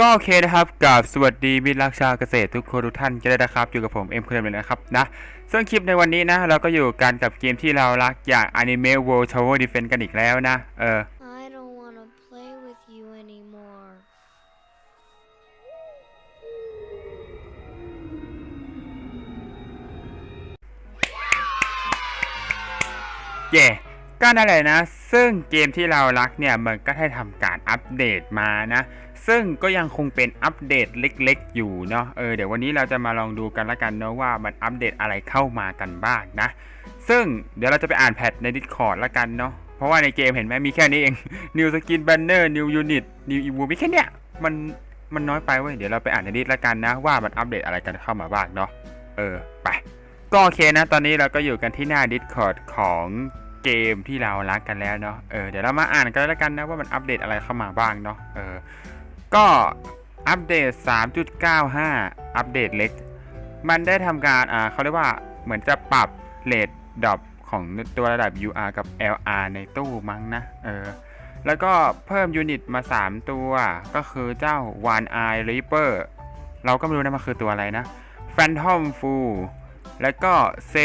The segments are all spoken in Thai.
ก็โอเคนะครับกับสวัสดีมิตรรักชาวเกษตรทุกคนทุกท่านกันเลยนะครับ อยู่กับผมเอ็มเคลมเลยนะครับนะซึ่งคลิปในวันนี้นะ เราก็อยู่กันกับเกมที่เรารักอย่าง Anime World Tower Defense กันอีกแล้วนะ เออ I don't want to play with you anymore. เย่ ก็นั่นแหละนะ ซึ่งเกมที่เรารักเนี่ยมันก็ได้ทำการอัปเดตมานะ ซึ่งก็ยังคงเป็นอัปเดตเล็กๆ อยู่เนาะ เออเดี๋ยววันนี้เราจะมาลองดูกันละกันเนาะว่ามันอัปเดตอะไรเข้ามากันบ้างนะ ซึ่งเดี๋ยวเราจะไปอ่านแพทใน Discord ละกันเนาะ เพราะว่าในเกมเห็นไหมมีแค่นี้เอง New Skin Banner New Unit New Evo มีแค่เนี้ย มันมันน้อยไปเว้ย เดี๋ยวเราไปอ่านในดิสละกันนะ ว่ามันอัปเดตอะไรกันเข้ามาบ้างเนาะ เออไป ก็โอเคนะ ตอนนี้เราก็อยู่กันที่หน้า Discord ของ เกมที่เรารักกันแล้วเนาะ เออเดี๋ยวเรามาอ่านกันแล้วกันนะว่ามันอัปเดตอะไรเข้ามาบ้างเนาะ เออ ก็อัปเดต 3.95 อัปเดตเล็ก มันได้ทำการ อ่าเขาเรียกว่าเหมือนจะปรับเลทดรอปของตัวระดับ UR กับ LR ในตู้มั้งนะ เออ แล้วก็เพิ่มยูนิตมา 3 ตัว ก็คือเจ้า One Eye Reaper เราก็ไม่รู้นะมันคือตัวอะไรนะ Phantom Fool แล้วก็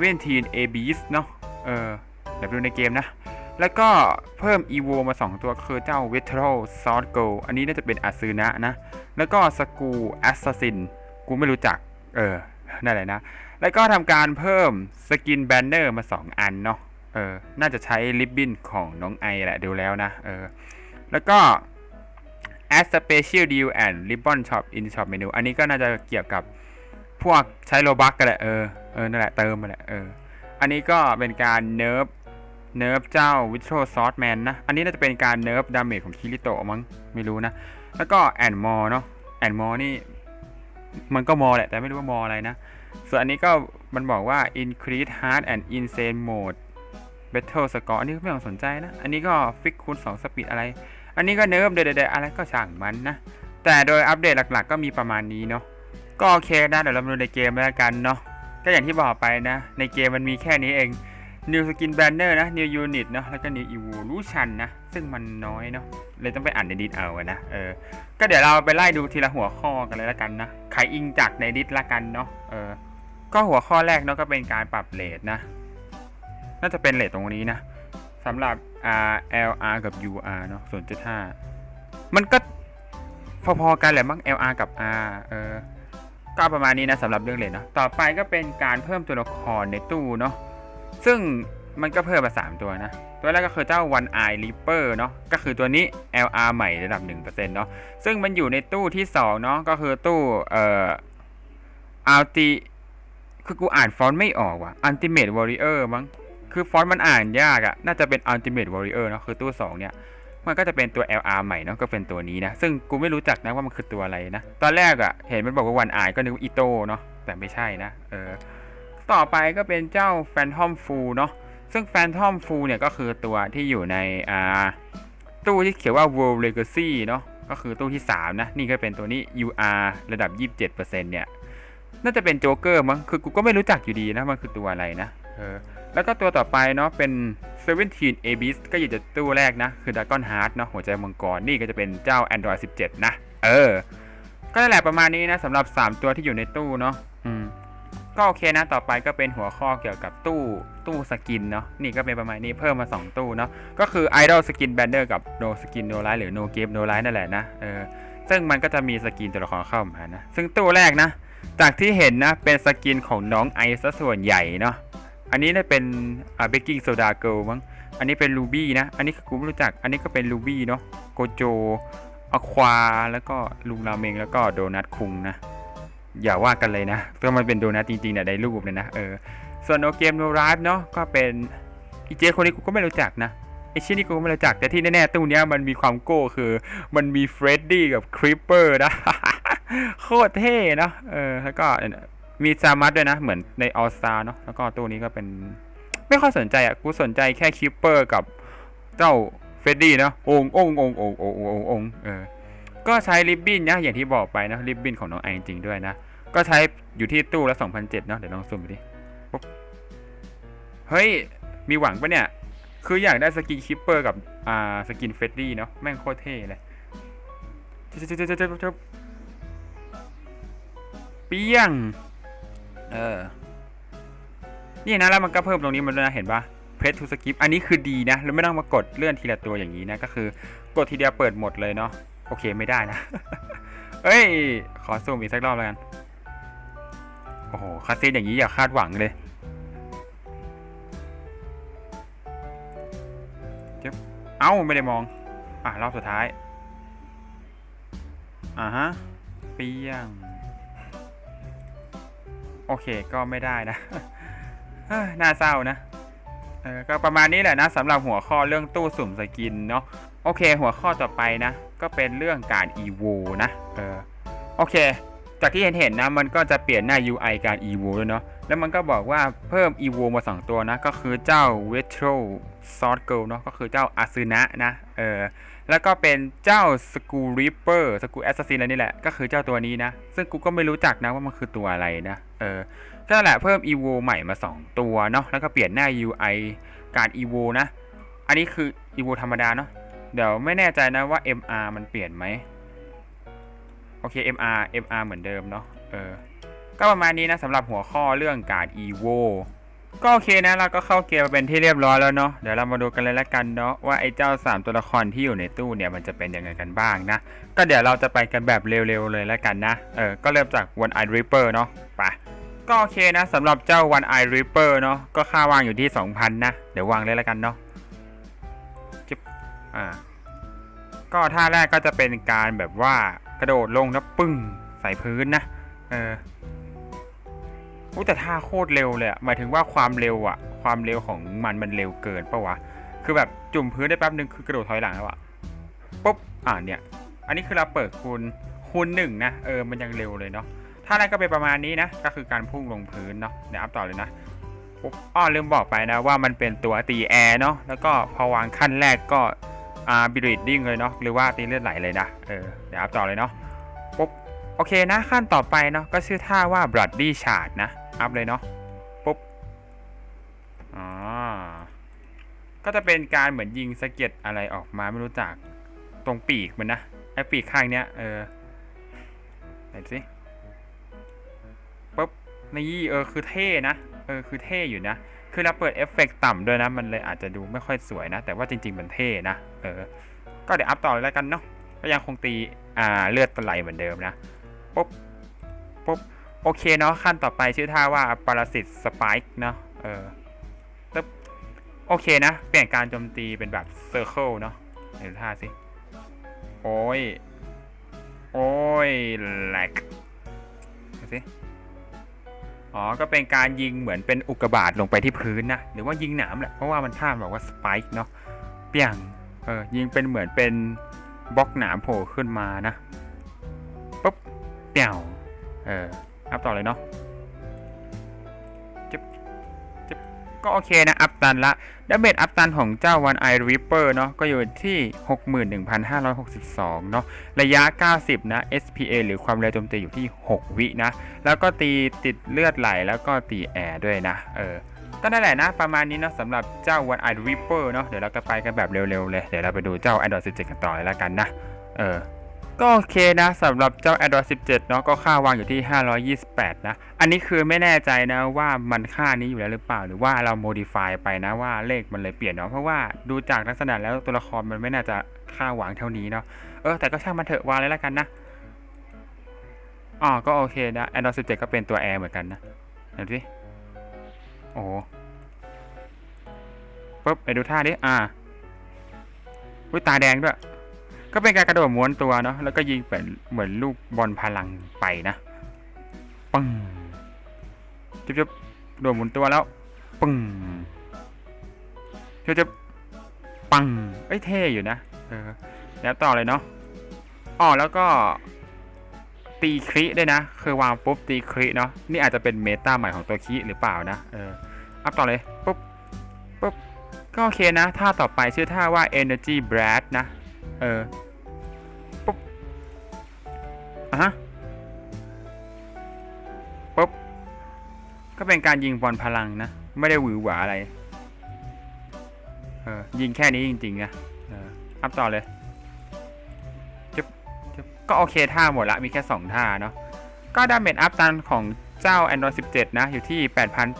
17 Abyss เนาะ เออ เดี๋ยวไปดูในเกมนะ แล้วก็เพิ่ม EVO มา 2 ตัวคือเจ้า v i t r o s w o r d g o อันนี้น่าจะเป็นอาซึนะนะ แล้วก็สกู Assassin กูไม่รู้จัก เออ นั่นแหละนะ แล้วก็ทำการเพิ่มสกินแบนเนอร์มา 2 อันเนาะ เออ น่าจะใช้ริบบินของน้องไอแหละดูแล้วนะ เออ แล้วก็ add special deal and ribbon shop in shop menu อันนี้ก็น่าจะเกี่ยวกับพวกใช้โลบักกันแหละ เออ เออ นั่นแหละเติมมาแหละ เออ อันนี้ก็เป็นการเนิร์ฟ เนิร์ฟเจ้าวิ t r o s w o r d Man นะ อันนี้น่าจะเป็นการเนิร์ฟดาเมจของคิริโตะมั้ง ไม่รู้นะ แล้วก็แอนมอเนาะแอนมอนี่ มันก็มอแหละ แต่ไม่รู้ว่ามออะไรนะ ส่วนอันนี้ก็มันบอกว่า increase hard and insane mode battle score อันนี้ก็ไม่ต้องสนใจนะ อันนี้ก็ฟิกคูณ2สปีดอะไร อันนี้ก็เนิร์ฟเดเดอะไรก็ช่างมันนะ แต่โดยอัปเดตหลักๆ ก็มีประมาณนี้เนาะ ก็โอเคนะ เดี๋ยวเรามาดูในเกมแล้วกันเนาะ ก็อย่างที่บอกไปนะ ในเกมมันมีแค่นี้เอง New Skin Banner นะ New Unit เนาะแล้วก็ New Evolution นะซึ่งมันน้อยเนาะเลยต้องไปอ่านในดิสเอาอะนะเออก็เดี๋ยวเราไปไล่ดูทีละหัวข้อกันเลยละกันนะใครอิงจากในดิสละกันเนาะเออก็หัวข้อแรกเนาะก็เป็นการปรับเลทนะ น่าจะเป็นเลทตรงนี้นะสำหรับ R LR กับ UR เนาะ0.5มันก็พอๆกันแหละมั้ง LR กับ R เออก็ประมาณนี้นะสำหรับเรื่องเลทเนาะต่อไปก็เป็นการเพิ่มตัวละครในตู้เนาะ ซึ่งมันก็เพิ่มมา 3 ตัวนะ ตัวแรกก็คือเจ้า One Eye Reaper เนาะก็คือตัวนี้ LR ใหม่ระดับ 1%เนาะซึ่งมันอยู่ในตู้ที่ 2 เนาะก็คือตู้เอ่อ Ulti คือกูอ่านฟอนต์ไม่ออกว่ะ Ultimate Warrior มั้งคือฟอนต์มันอ่านยากอะน่าจะเป็น Ultimate Warrior เนาะคือตู้ 2 เนี่ย มันก็จะเป็นตัว LR ใหม่เนาะก็เป็นตัวนี้นะ ซึ่งกูไม่รู้จักนะว่ามันคือตัวอะไรนะ ตอนแรกอะเห็นมันบอกว่า One Eye ก็นึกว่าอีโต้เนาะแต่ไม่ใช่นะเออ ต่อไปก็เป็นเจ้า Phantom Fool เนาะซึ่ง Phantom Fool เนี่ยก็คือตัวที่อยู่ในอ่าตู้ที่เขียนว่า World Legacy เนาะก็คือตู้ที่ 3 นะ นี่ก็เป็นตัวนี้ UR ระดับ 27%เนี่ย น่าจะเป็นโจ๊กเกอร์มั้ง คือกูก็ไม่รู้จักอยู่ดีนะ มันคือตัวอะไรนะ เออ แล้วก็ตัวต่อไปเนาะ เป็น 17 Abyss ก็อยู่ในตู้แรกนะ คือ Dragon Heart เนาะ หัวใจมังกร นี่ก็จะเป็นเจ้า Android 17 นะ เออ ก็นั่นแหละประมาณนี้นะสำหรับ 3 ตัวที่อยู่ในตู้เนาะ อืม ก็โอเคนะต่อไปก็เป็นหัวข้อเกี่ยวกับตู้ตู้สกินเนาะนี่ก็เป็นประมาณนี้เพิ่มมา 2 ตู้เนาะก็คือ Idol Skin Banner กับ No Skin No Life หรือ No Game No Life นั่นแหละนะเออซึ่งมันก็จะมีสกินตัวละครเข้ามานะ ซึ่งตู้แรกนะ จากที่เห็นนะ เป็นสกินของน้องไอซะส่วนใหญ่เนาะอันนี้เนี่ยเป็นอ่าเบกกิ้งโซดาเกิลมั้งอันนี้เป็นลูบี้นะ อันนี้กูไม่รู้จัก อันนี้ก็เป็นลูบี้เนาะโกโจอควาแล้วก็ลุงราเมงแล้วก็โดนัทคุงนะ อย่าว่ากันเลยนะก็มันเป็นโดนัทจริงๆเนี่ยในรูปเลยนะเออส่วนโนเกมโนร i ฟเนาะก็เป็นอีเจคนนี้กูก็ไม่รู้จักนะไอชิ้นนี้กูก็ไม่รู้จักแต่ที่แน่ๆตู้นี้มันมีความโก้คือ มันมีเฟรดดี้กับคริปเปอร์นะโคตรเท่เนาะเออแล้วก็มีซามัสด้วยนะ เหมือนในออสตาเนาะแล้วก็ตู้นี้ก็เป็น ไม่ค่อยสนใจอะกูสนใจแค่คริปเปอร์กับเจ้าเฟรดดี้เนาะองค์องค์องค์องค์องค์องค์องค์เออก็ใช้ริบบิ้นนะอย่างที่บอกไปนะริบบิ้นของน้องไอจริงด้วยนะ ก็ใช้อยู่ที่ตู้ละ2,007เนาะเดี๋ยวลองซูมดูดิปุ๊บเฮ้ย มีหวังปะเนี่ย คืออยากได้สกินคิปเปอร์กับ อ่า สกินเฟรดดี้เนาะแม่งโคตรเท่เลยจบจบจบจบจบเปี้ยง เออ นี่นะแล้วมันก็เพิ่มตรงนี้มันด้วยนะเห็นปะเพรสทูสกิปอันนี้คือดีนะแล้วไม่ต้องมากดเลื่อนทีละตัวอย่างนี้นะ ก็คือกดทีเดียวเปิดหมดเลยเนาะโอเคไม่ได้นะ เอ้ย ขอซูมอีกสักรอบแล้วกัน โอ้โหคาซีนอย่างนี้อย่าคาดหวังเลยจึ๊บเอ้าไม่ได้มอง อะ รอบสุดท้าย อ่าฮะเปี้ยง โอเคก็ไม่ได้นะน่าเศร้านะเออก็ประมาณนี้แหละนะสำหรับหัวข้อเรื่องตู้สุ่มสกินเนาะโอเค หัวข้อต่อไปนะ ก็เป็นเรื่องการ evo นะเออโอเค จากที่เห็นเห็นๆนะมันก็จะเปลี่ยนหน้า UI การ evo ด้วยเนาะแล้วมันก็บอกว่าเพิ่ม evo มาสองตัวนะ ก็คือเจ้า retro sword girl เนาะก็คือเจ้าอาซึนะนะเออแล้วก็เป็นเจ้า School Reaper School Assassin อะไรนี่แหละ ก็คือเจ้าตัวนี้นะ ซึ่งกูก็ไม่รู้จักนะว่ามันคือตัวอะไรนะเออก็นั่นแหละเพิ่ม evo ใหม่มา 2 ตัวเนาะแล้วก็เปลี่ยนหน้า UI การ evo นะ อันนี้คือ evo ธรรมดาเนาะเดี๋ยวไม่แน่ใจนะว่า MR มันเปลี่ยนไหม โอเค MR MR เหมือนเดิมเนาะเออก็ประมาณนี้นะสำหรับหัวข้อเรื่องการ evo ก็โอเคนะเราก็เข้าเกมมาเป็นที่เรียบร้อยแล้วเนาะเดี๋ยวเรามาดูกันเลยละกันเนาะว่าไอ้เจ้า 3 ตัวละครที่อยู่ในตู้เนี่ยมันจะเป็นยังไงกันบ้างนะ ก็เดี๋ยวเราจะไปกันแบบเร็วๆเลยละกันนะเออก็เริ่มจาก One Eye Reaper เนาะไปก็โอเคนะสำหรับเจ้า One Eye Reaper เนาะก็ค่าวางอยู่ที่ 2,000 นะ เดี๋ยววางเลยละกันเนาะจิ๊บอ่าก็ท่าแรกก็จะเป็นการแบบว่า กระโดดลงแล้วปึ้งใส่พื้นนะ เอออุ้แต่ท่าโคตรเร็วเลยหมายถึงว่าความเร็วอะความเร็วของมันมันเร็วเกินปะวะ คือแบบจุ่มพื้นได้แป๊บนึงคือกระโดดถอยหลังแล้วอะปุ๊บ อ่าเนี่ย อันนี้คือเราเปิดคูณคูณหนึ่งนะ เออ มันยังเร็วเลยเนาะท่าแรกก็เป็นประมาณนี้นะ ก็คือการพุ่งลงพื้นเนาะ เดี๋ยวอัพต่อเลยนะปุ๊บอ้อลืมบอกไปนะว่ามันเป็นตัวตีแอร์เนาะ แล้วก็พอวางขั้นแรกก็ อ่าบิดดิ้งเลยเนาะหรือว่าตีเลือดไหลเลยนะเออเดี๋ยวอัพต่อเลยเนาะปุ๊บโอเคนะขั้นต่อไปเนาะก็ชื่อท่าว่า Bloody Shard นะอัพเลยเนาะปุ๊บอ๋อก็จะเป็นการเหมือนยิงสะเก็ดอะไรออกมาไม่รู้จักตรงปีกมันนะไอปีกข้างเนี้ยเออไหนสิปุ๊บนี่เออคือเท่นะเออคือเท่อยู่นะ คือเราเปิดเอฟเฟกต์ต่ำด้วยนะ มันเลยอาจจะดูไม่ค่อยสวยนะ แต่ว่าจริง ๆ มันเท่นะ เออ ก็เดี๋ยวอัพต่อเลยแล้วกันเนาะ ก็ยังคงตี อ่า เลือดตะไหลเหมือนเดิมนะ ปุ๊บ ปุ๊บ โอเคเนาะ ขั้นต่อไปชื่อท่าว่าปรสิตสปายเนาะ เออตึ๊บ โอเคนะ เปลี่ยนการโจมตีเป็นแบบเซอร์เคิลเนาะไหนท่าสิ โอ้ย โอ้ยแหลกดูสิ อ๋อ ก็เป็นการยิงเหมือนเป็นอุกกาบาตลงไปที่พื้นนะ หรือว่ายิงหนามแหละ เพราะว่ามันท่าบอกว่าสไปค์เนาะ เปียง เออ ยิงเป็นเหมือนเป็นบล็อกหนามโผล่ขึ้นมานะ ปุ๊บเปี่ยว เอออัพต่อเลยเนาะ ก็โอเคนะ อัพตันละดาเมจอัพตันของเจ้า One Eye Reaper เนาะก็อยู่ที่ 61,562 เนาะระยะ 90 นะ SPA หรือความเร็วโจมตีอยู่ที่ 6 วินะ แล้วก็ตีติดเลือดไหลแล้วก็ตีแอร์ด้วยนะ เออก็นั่นแหละนะ ประมาณนี้เนาะสำหรับเจ้า One Eye Reaper เนาะเดี๋ยวเราก็ไปกันแบบเร็วๆเลย เดี๋ยวเราไปดูเจ้า Android 17 กันต่อเลยละกันนะ เออ ก็โอเคนะสำหรับเจ้า Android 17 เนาะก็ค่าวางอยู่ที่ 528 นะ อันนี้คือไม่แน่ใจนะว่ามันค่านี้อยู่แล้วหรือเปล่า หรือว่าเรา modify ไปนะว่าเลขมันเลยเปลี่ยนเนาะเพราะว่าดูจากลักษณะแล้วตัวละครมันไม่น่าจะค่าวางเท่านี้เนาะเออแต่ก็ช่างมันเถอะวางเลยแล้วกันนะอ๋อก็โอเคนะ Android 17 ก็เป็นตัว Air เหมือนกันนะเดี๋ยวสิโอ้ปุ๊บไปดูท่าดิอ่าอุ้ยตาแดงด้วย ก็เป็นการกระโดดม้วนตัวเนาะแล้วก็ยิงเป็นเหมือนลูกบอลพลังไปนะปึ้งจุ๊บจุ๊บโดดหมุนตัวแล้วปึ้งจุ๊บจุ๊บปังเอ้ยเท่อยู่นะเออแล้วต่อเลยเนาะอ๋อแล้วก็ตีคริด้วยนะ คือวางปุ๊บตีคริเนาะนี่อาจจะเป็นเมตาใหม่ของตัวคริหรือเปล่านะเอออัพต่อเลยปุ๊บปุ๊บก็โอเคนะท่าต่อไปชื่อท่าว่า Energy Blast นะ เออปุ๊บอะฮะปุ๊บก็เป็นการยิงบอลพลังนะ ไม่ได้หวือหวาอะไร เออ ยิงแค่นี้จริงๆนะเอออัพต่อเลยจึ๊บจึ๊บก็โอเคท่าหมดละ มีแค่สองท่าเนาะ ก็ดาเมจอัพตันของเจ้า Android 17 นะ อยู่ที่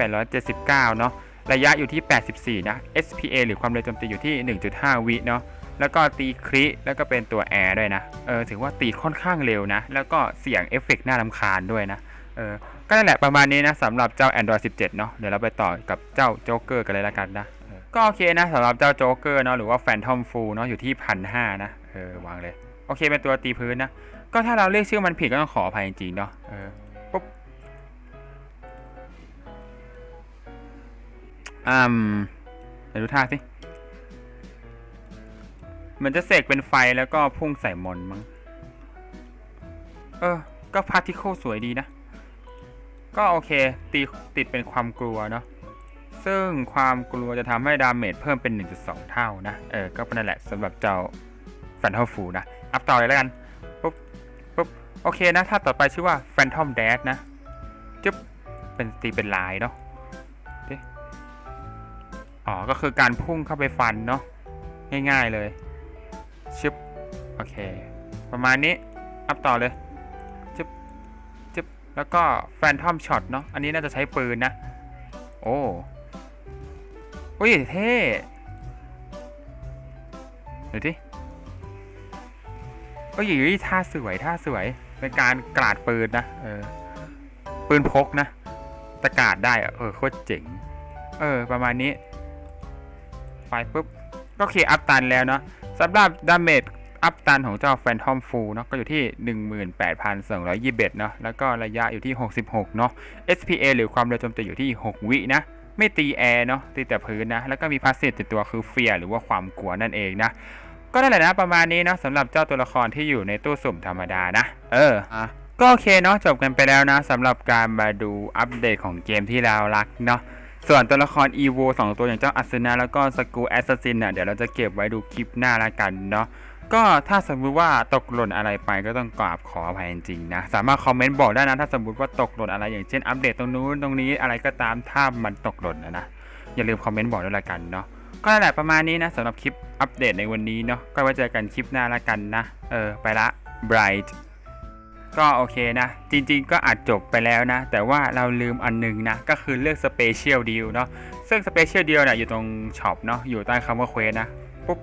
8,879 เนาะ ระยะอยู่ที่ 84 นะ SPA หรือความเร็วโจมตีอยู่ที่ 1.5 วิเนาะ แล้วก็ตีคริแล้วก็เป็นตัวแอร์ด้วยนะเออถือว่าตีค่อนข้างเร็วนะ แล้วก็เสียงเอฟเฟกต์น่ารำคาญด้วยนะเออก็นั่นแหละประมาณนี้นะสำหรับเจ้า Android 17 เนาะเดี๋ยวเราไปต่อกับเจ้าโจ๊กเกอร์กันเลยละกันนะก็โอเคนะสำหรับเจ้าโจ๊กเกอร์เนาะหรือว่า Phantom Full เนาะอยู่ที่1,500นะเออวางเลย โอเคเป็นตัวตีพื้นนะ ก็ถ้าเราเรียกชื่อมันผิดก็ต้องขออภัยจริงๆเนาะเออปุ๊บอืมเดี๋ยวดูท่าสิ มันจะเสกเป็นไฟแล้วก็พุ่งใส่มอนมั้ง เออ ก็พาร์ติเคิลสวยดีนะ ก็โอเค ตีติดเป็นความกลัวเนาะ ซึ่งความกลัวจะทำให้ดาเมจเพิ่มเป็น 1.2 เท่านะ เออ ก็นั่นแหละสำหรับเจ้าแฟนทอมฟูนะ อัพต่อเลยแล้วกันปุ๊บปุ๊บ โอเคนะ ถ้าต่อไปชื่อว่า Phantom d a ดนะจึ๊บ เป็นตีเป็นลายเนาะอ๋อ ก็คือการพุ่งเข้าไปฟันเนาะ ง่ายๆเลย ชึบโอเค ประมาณนี้ อัพต่อเลยจึ๊บจึ๊บแล้วก็ Phantom Shot เนาะอันนี้น่าจะใช้ปืนนะ โอ้อุ้ยเท่เดี๋ยวดิก็อยู่ที่ท่าสวยท่าสวยเป็นการกราดปืนนะเออปืนพกนะตะกราดได้เออโคตรเจ๋งเออ ประมาณนี้ ไปปุ๊บ ก็เคอัพตันแล้วเนาะ สำหรับดาเมจอัพตันของเจ้าแฟนทอมฟูเนาะก็อยู่ที่ 18,221เนาะแล้วก็ระยะอยู่ที่ 66 เนาะ SPA หรือความเร็วโจมตีอยู่ที่ 6 วินะ ไม่ตีแอร์เนาะตีแต่พื้นนะ แล้วก็มีพาสซีฟติดตัวคือเฟียหรือว่าความกลัวนั่นเองนะก็นั่นแหละนะประมาณนี้เนาะสำหรับเจ้าตัวละครที่อยู่ในตู้สุ่มธรรมดานะ เอออะก็โอเคเนาะจบกันไปแล้วนะสำหรับการมาดูอัปเดตของเกมที่เรารักเนาะ ส่วนตัวละคร EVO 2ตัวอย่างเจ้าอัศนาแล้วก็สกูแอสซัสซินอะเดี๋ยวเราจะเก็บไว้ดูคลิปหน้าละกันเนาะก็ถ้าสมมุติว่าตกหล่นอะไรไปก็ต้องกราบขออภัยจริงๆนะ สามารถคอมเมนต์บอกได้นะ ถ้าสมมติว่าตกหล่นอะไรอย่างเช่นอัปเดตตรงนู้นตรงนี้อะไรก็ตามถ้ามันตกหล่นนะนะ อย่าลืมคอมเมนต์บอกด้วยละกันเนาะก็นั่นแหละประมาณนี้นะสำหรับคลิปอัปเดตในวันนี้เนาะก็ไว้เจอกันคลิปหน้าละกันนะ เออไปละ Bright ก็โอเคนะ จริงๆก็อาจจบไปแล้วนะ แต่ว่าเราลืมอันหนึงนะ ก็คือเลือก Special Deal เนาะซึ่ง Special Deal เนี่ยอยู่ตรงช็อปเนาะอยู่ใต้คำว่า Quest นะ ปุ๊บ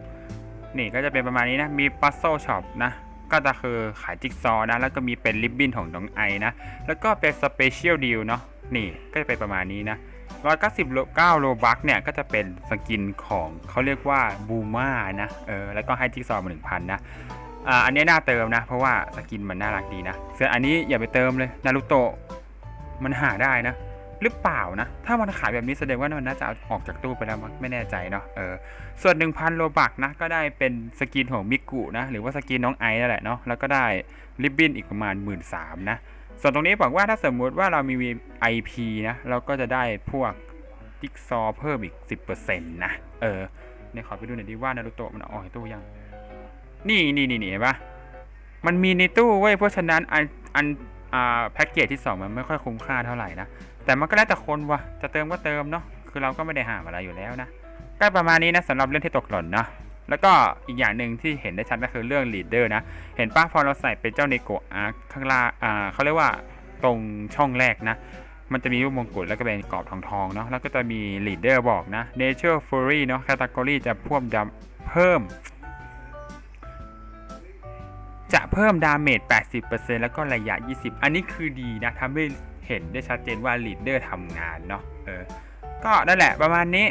นี่ก็จะเป็นประมาณนี้นะ มี Puzzle Shop นะ ก็จะคือขายจิ๊กซอว์นะ แล้วก็มีเป็นริบบิ้นของน้องไอนะ แล้วก็เป็น Special Deal เนาะนี่ก็จะเป็นประมาณนี้นะ199โลบัคเนี่ย ก็จะเป็นสกินของเขาเรียกว่าบูมานะ เออ แล้วก็ให้จิ๊กซอว์มา1,000 นะ อ่าอันนี้น่าเติมนะ เพราะว่าสกินมันน่ารักดีนะส่วนอันนี้อย่าไปเติมเลยนารุโตะมันหาได้นะ หรือเปล่านะ ถ้ามันขายแบบนี้แสดงว่ามันน่าจะเอาออกจากตู้ไปแล้วมั้งไม่แน่ใจเนาะเออส่วน 1,000 โลบักนะ ก็ได้เป็นสกินของมิกุนะ หรือว่าสกินน้องไอซ์นั่นแหละเนาะแล้วก็ได้ริบบิ้นอีกประมาณ 1 3ื่นนะส่วนตรงนี้บอกว่าถ้าสมมุติว่าเรามี IP นะเราก็จะได้พวกจิ๊กซอเพิ่มอีก 10%นะเออเนี่ยขอไปดูหน่อยดิว่านารุโตะมันเอาออกตู้ยัง นี่นี่นี่เห็นปะมันมีในตู้เว้ยเพราะฉะนั้นอันอันอ่าแพ็กเกจที่ 2 มันไม่ค่อยคุ้มค่าเท่าไหร่นะ แต่มันก็แล้วแต่คนวะจะเติมก็เติมเนาะคือเราก็ไม่ได้ห้ามอะไรอยู่แล้วนะก็ประมาณนี้นะสำหรับเรื่องที่ตกหล่นเนาะแล้วก็อีกอย่างหนึ่งที่เห็นได้ชัดก็คือเรื่องลีดเดอร์นะ เห็นป้าพอเราใส่เป็นเจ้าเนโกะอาร์คข้างล่างอ่าเขาเรียกว่าตรงช่องแรกนะ มันจะมีรูปมงกุฎแล้วก็เป็นกรอบทองทองๆเนาะแล้วก็จะมีลีดเดอร์บอกนะ Nature Fury เนาะ Category จะพิ่มดาเพิ่ม จะเพิ่มดาเมจ 80%แล้วก็ระยะ 20 อันนี้คือดีนะทำให้เห็นได้ชัดเจนว่าลีดเดอร์ทำงานเนาะเออก็นั่นแหละประมาณนี้